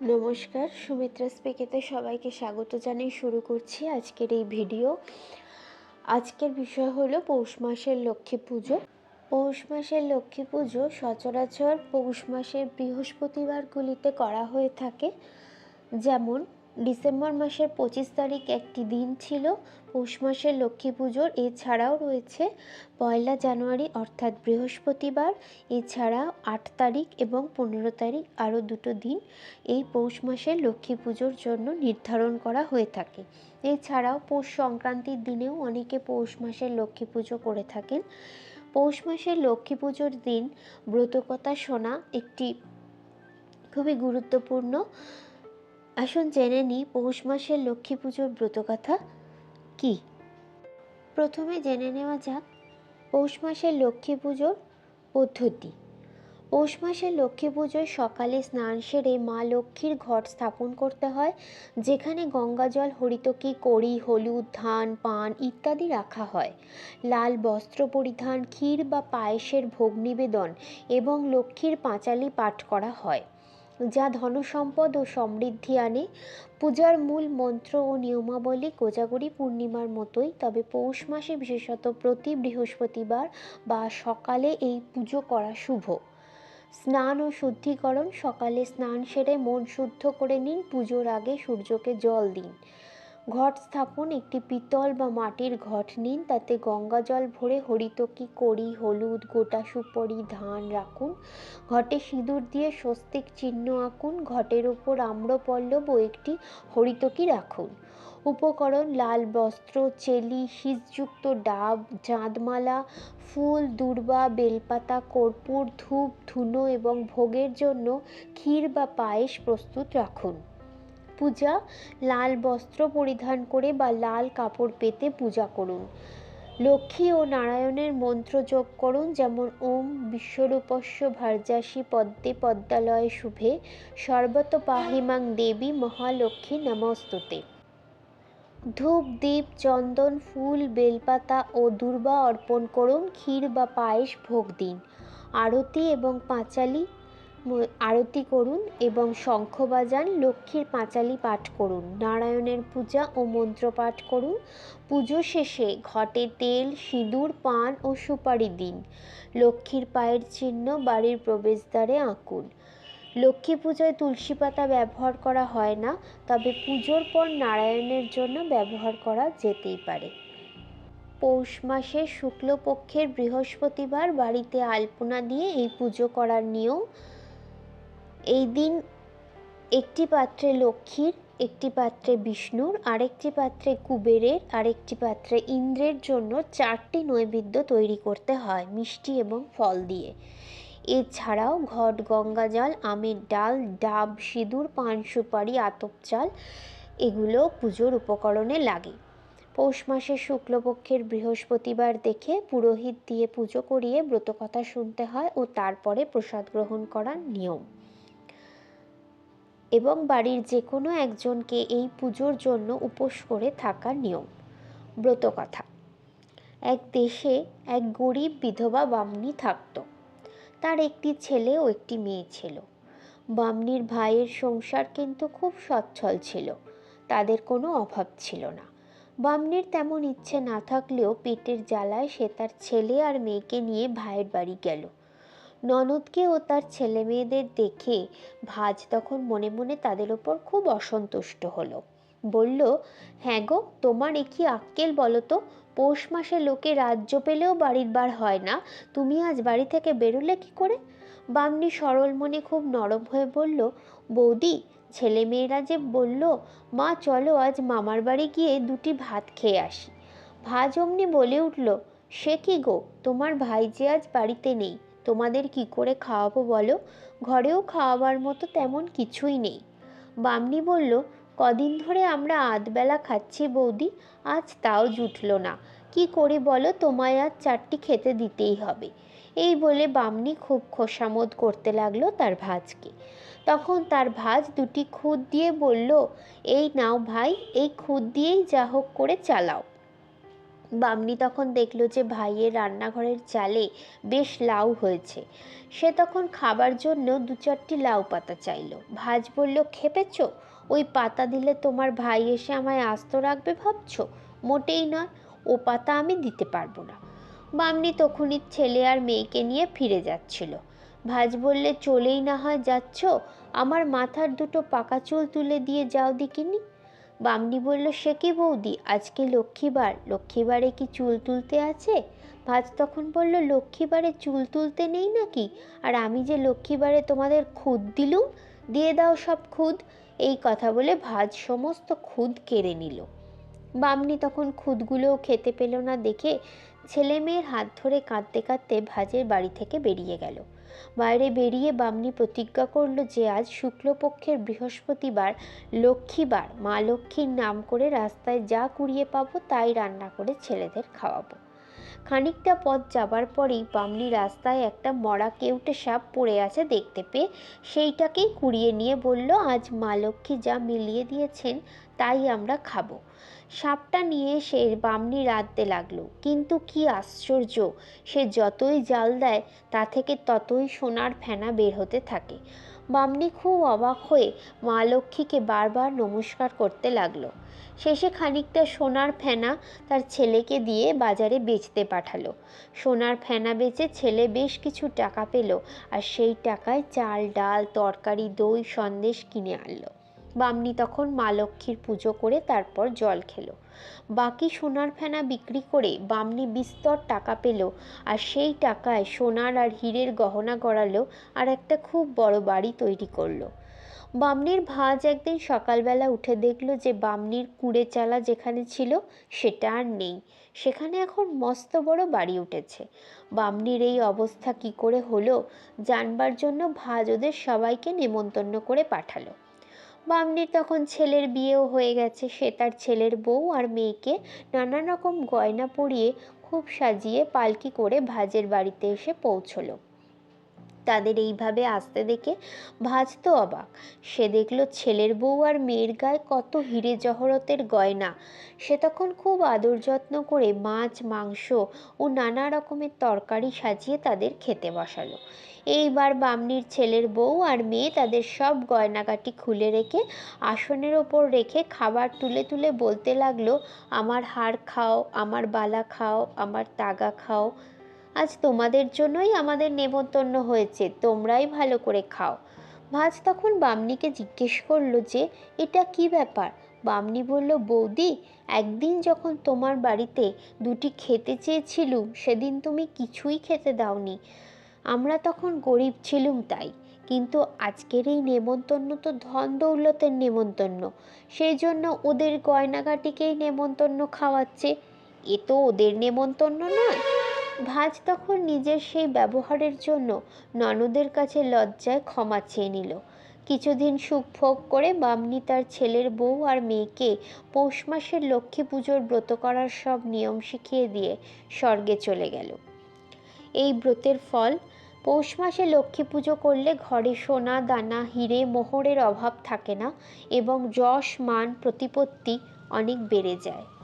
নমস্কার, সুমিত্রা স্পেকেতে সবাইকে স্বাগত জানিয়ে শুরু করছি আজকের এই ভিডিও। আজকের বিষয় হলো পৌষ মাসের লক্ষ্মী পুজো। পৌষ মাসের লক্ষ্মী পুজো সচরাচর পৌষ মাসের বৃহস্পতিবারগুলিতে করা হয়ে থাকে। যেমন ডিসেম্বর মাসের পঁচিশ তারিখ একটি দিন ছিল। পৌষ মাসের লক্ষ্মী পুজোর। এছাড়াও রয়েছে পয়লা জানুয়ারি, অর্থাৎ বৃহস্পতিবার। এছাড়া আট তারিখ এবং পনেরো তারিখ আরও দুটো দিন এই পৌষ মাসের লক্ষ্মী পুজোর জন্য নির্ধারণ করা হয়ে থাকে। এছাড়াও পৌষ সংক্রান্তির দিনেও অনেকে পৌষ মাসের লক্ষ্মী পুজো করে থাকেন। পৌষ মাসের লক্ষ্মী পুজোর দিন ব্রতকথা শোনা একটি খুবই গুরুত্বপূর্ণ আসুন জেনে নিই পৌষ মাসের লক্ষ্মী পুজোর ব্রতকথা কি? প্রথমে জেনে নেওয়া যাক পৌষ মাসের লক্ষ্মী পুজোর পদ্ধতি। পৌষ মাসের লক্ষ্মী পুজোয় সকালে স্নান সেরে মা লক্ষ্মীর ঘট স্থাপন করতে হয়, যেখানে গঙ্গাজল হরিতকি, কড়ি, হলুদ, ধান, পান ইত্যাদি রাখা হয়। লাল বস্ত্র পরিধান, ক্ষীর বা পায়েসের ভোগ নিবেদন এবং লক্ষ্মীর পাঁচালি পাঠ করা হয়। যা ধনসম্পদ ও সমৃদ্ধি আনে। পূজার মূল মন্ত্র ও নিয়মাবলী কোজাগরী পূর্ণিমার মতোই, তবে পৌষ মাসে বিশেষত প্রতি বৃহস্পতিবার বা সকালে এই পুজো করা শুভ। স্নান ও শুদ্ধিকরণ, সকালে স্নান সেরে মন শুদ্ধ করে নিন, পুজোর আগে সূর্যকে জল দিন। ঘট স্থাপন, একটি পিতল বা মাটির ঘট নিন, তাতে গঙ্গা জল ভরে হরিতকি কড়ি হলুদ, গোটা সুপরি, ধান রাখুন। ঘটে সিঁদুর দিয়ে স্বস্তিক চিহ্ন আঁকুন, ঘটের ওপর আম্রপল্লব ও একটি হরিতকি রাখুন। উপকরণ লাল বস্ত্র, চেলি শীষযুক্ত ডাব, চাঁদমালা, ফুল, দূর্বা, বেলপাতা, কর্পূর, ধূপ, ধুনো এবং ভোগের জন্য ক্ষীর বা পায়েস প্রস্তুত রাখুন। পূজা, লাল বস্ত্র পরিধান করে বা লাল কাপড় পেতে পূজা করুন। লক্ষ্মী ও নারায়ণের মন্ত্র যোগ করুন, যেমন ওম বিশ্বরূপস্য ভার্যাসী পদ্মে পদ্মালয় শুভে, সর্বত পাহিমাং দেবী মহালক্ষ্মী নমস্তুতে। ধূপ দ্বীপ চন্দন, ফুল, বেলপাতা ও দুর্বা অর্পণ করুন, ক্ষীর বা পায়েস ভোগ দিন। আরতি এবং পাঁচালি আরতি করুন এবং শঙ্খ বাজান, লক্ষ্মীর পাঁচালি পাঠ করুন, নারায়ণের পূজা ও মন্ত্র পাঠ করুন, পুজো শেষে ঘটে তেল, সিঁদুর, পান ও সুপারি দিন, লক্ষ্মীর পায়ের চিহ্ন বাড়ির প্রবেশদ্বারে আঁকুন। লক্ষ্মী পূজায় তুলসী পাতা ব্যবহার করা হয় না, তবে পুজোর পর নারায়ণের জন্য ব্যবহার করা যেতেই পারে। পৌষ মাসে শুক্লপক্ষের বৃহস্পতিবার বাড়িতে আলপনা দিয়ে এই পুজো করার নিয়ম এই দিন একটি পাত্রে লক্ষ্মীর, একটি পাত্রে বিষ্ণুর, আরেকটি পাত্রে কুবেরের, আরেকটি পাত্রে ইন্দ্রের জন্য চারটি নৈবেদ্য তৈরি করতে হয় মিষ্টি এবং ফল দিয়ে। এছাড়াও ঘট, গঙ্গা জল, আমের ডাল, ডাব, সিঁদুর, পান, সুপারি, আতপ চাল, এগুলো পুজোর উপকরণে লাগে। পৌষ মাসের শুক্লপক্ষের বৃহস্পতিবার দেখে পুরোহিত দিয়ে পুজো করিয়ে ব্রতকথা শুনতে হয় ও তারপরে প্রসাদ গ্রহণ করার নিয়ম। এবং বাড়ির যে কোনো একজনকে এই পুজোর জন্য উপোস করে থাকার নিয়ম। ব্রতকথা। এক দেশে এক গরিব বিধবা বামনি থাকত। তার একটি ছেলে ও একটি মেয়ে ছিল। বামনির ভাইয়ের সংসার কিন্তু খুব সচ্ছল ছিল। তাদের কোনো অভাব ছিল না। বামনির তেমন ইচ্ছে না থাকলেও পেটের জ্বালায় সে তার ছেলে আর মেয়েকে নিয়ে ভাইয়ের বাড়ি গেল। ননদকে ও তার ছেলে মেয়েদের দেখে ভাজ তখন মনে মনে তাদের ওপর খুব অসন্তুষ্ট হলো। বলল হ্যাঁ গো, তোমার এ কি আক্কেল বলো তো? পৌষ মাসে লোকে রাজ্য পেলেও বাড়ির বার হয় না। তুমি আজ বাড়ি থেকে বেরোলে কি করে? বামনি সরল মনে খুব নরম হয়ে বলল, বৌদি ছেলে মেয়েরা যে বলল, মা, চলো আজ মামার বাড়ি গিয়ে দুটি ভাত খেয়ে আসি। ভাজ অমনি বলে উঠল, সে কি গো? তোমার ভাই যে আজ বাড়িতে নেই। তোমাদের কি করে খাওয়াবো বলো? ঘরেও খাওয়াবার মতো তেমন কিছুই নেই। বামনি বলল, কদিন ধরে আমরা আধবেলা খাচ্ছি বৌদি, আজ তাও জুটলো না। কি করি বলো, তোমায় আজ চারটি খেতে দিতেই হবে। এই বলে বামনি খুব খোসামোদ করতে লাগল তার ভাজকে। তখন তার ভাজ দুটি খুদ দিয়ে বলল, এই নাও ভাই, এই খুদ দিয়েই যা হোক করে চালাও। বামনি তখন দেখল যে ভাইয়ের রান্নাঘরের চালে বেশ লাউ হয়েছে। সে তখন খাবার জন্য দু চারটি লাউ পাতা চাইলো। ভাজ বলল, খেপেছো? ওই পাতা দিলে তোমার ভাই এসে আমায় আস্ত রাখবে ভাবছ? মোটেই নয়, ও পাতা আমি দিতে পারব না। বামনি তখনই ছেলে আর মেয়েকে নিয়ে ফিরে যাচ্ছিল। ভাজ বললে, চলেই না হয়, যাচ্ছ? আমার মাথার দুটো পাকা চুল তুলে দিয়ে যাও দিকিনি বামনি বলল, সে কি বৌদি? আজকে লক্ষ্মীবার। লক্ষ্মীবারে কি চুল তুলতে আছে? ভাজ তখন বলল, লক্ষ্মীবারে চুল তুলতে নেই নাকি? আর আমি যে লক্ষ্মীবারে তোমাদের খুদ দিলুম, দিয়ে দাও সব খুদ। এই কথা বলে ভাজ সমস্ত খুদ কেড়ে নিল। বামনি তখন খুদগুলোও খেতে পেল না দেখে ছেলে মেয়ের হাত ধরে কাঁদতে কাঁদতে ভাজের বাড়ি থেকে বেরিয়ে গেল। বাইরে বেরিয়ে বামনি প্রতিজ্ঞা করল যে আজ শুক্লপক্ষের বৃহস্পতিবার, লক্ষ্মীবার। মা লক্ষ্মীর নাম করে রাস্তায় যা কুড়িয়ে পাবো তাই রান্না করে ছেলেদের খাওয়াবো। খানিকটা পথ যাবার পরেই বামনি রাস্তায় একটা মরা কেউটে সাপ পড়ে আছে দেখতে পেয়ে সেইটাকেই কুড়িয়ে নিয়ে বলল, আজ মা লক্ষ্মী যা মিলিয়ে দিয়েছেন, তাই আমরা খাব। সাপটা নিয়ে সে বামনি রাঁধতে লাগল। কিন্তু কি আশ্চর্য, সে যতই জাল দেয়, তা থেকে ততই সোনার ফেনা বের হতে থাকে। বামনি খুব অবাক হয়ে মা লক্ষ্মীকে বারবার নমস্কার করতে লাগল। শেষে খানিকটা সোনার ফেনা তার ছেলেকে দিয়ে বাজারে বেচতে পাঠালো। সোনার ফেনা বেচে ছেলে বেশ কিছু টাকা পেল আর সেই টাকায় চাল, ডাল, তরকারি, দই, সন্দেশ কিনে আনলো। বামনি তখন মা লক্ষ্মীর পুজো করে তারপর জল খেলো। বাকি সোনার ফেনা বিক্রি করে বামনি বিস্তর টাকা পেল, আর সেই টাকায় সোনার আর হীরের গহনা গড়ালো আর একটা খুব বড় বাড়ি তৈরি করল। বামনির ভাজ একদিন সকালবেলা উঠে দেখল যে বামনির কুড়ে চালা যেখানে ছিল সেটা আর নেই। সেখানে এখন মস্ত বড় বাড়ি উঠেছে। বামনির এই অবস্থা কি করে হলো জানবার জন্য ভাজ ওদের সবাইকে নেমন্তন্ন করে পাঠালো। বামনির তখন ছেলের বিয়েও হয়ে গেছে। সে তার ছেলের বউ আর মেয়েকে নানা রকম গয়না পরিয়ে খুব সাজিয়ে পালকি করে ভাজের বাড়িতে এসে পৌঁছলো। তাদের এইভাবে আসতে দেখে ভাজ তো অবাক। সে দেখল ছেলের বউ আর মেয়ের গায়ে কত হিরে জহরতের গয়না। সে তখন খুব আদর যত্ন করে মাছ, মাংস ও নানা রকমের তরকারি সাজিয়ে তাদের খেতে বসালো। এইবার বামনির ছেলের বউ আর মেয়ে তাদের সব গয়নাগাটি খুলে রেখে আসনের ওপর রেখে খাবার তুলে তুলে বলতে লাগল, আমার হাড় খাও, আমার বালা খাও, আমার তাগা খাও। আজ তোমাদের জন্যই আমাদের নেমন্তন্ন হয়েছে, তোমরাই ভালো করে খাও। ভাজ তখন বামনিকে জিজ্ঞেস করল যে, এটা কি ব্যাপার? বামনি বলল, বৌদি, একদিন যখন তোমার বাড়িতে দুটি খেতে চেয়েছিলুম, সেদিন তুমি কিছুই খেতে দাওনি। আমরা তখন গরিব ছিলুম তাই, কিন্তু আজকের এই নেমন্তন্ন তো ধন দৌলতের নেমন্তন্ন। সেই জন্য ওদের গয়নাগাটিকেই নেমন্তন্ন খাওয়াচ্ছে। এ তো ওদের নেমন্তন্ন নয়। ভাজ তখন নিজের সেই ব্যবহারের জন্য ননদের কাছে লজ্জায় ক্ষমা চেয়ে নিল। কিছুদিন সুখ ভোগ করে বামনি তার ছেলের বউ আর মেয়েকে পৌষ মাসের লক্ষ্মী পুজোর ব্রত করার সব নিয়ম শিখিয়ে দিয়ে স্বর্গে চলে গেল। এই ব্রতের ফল, পৌষ মাসে লক্ষ্মী পুজো করলে ঘরে সোনা, দানা, হিরে, মোহরের অভাব থাকে না এবং যশ, মান, প্রতিপত্তি অনেক বেড়ে যায়।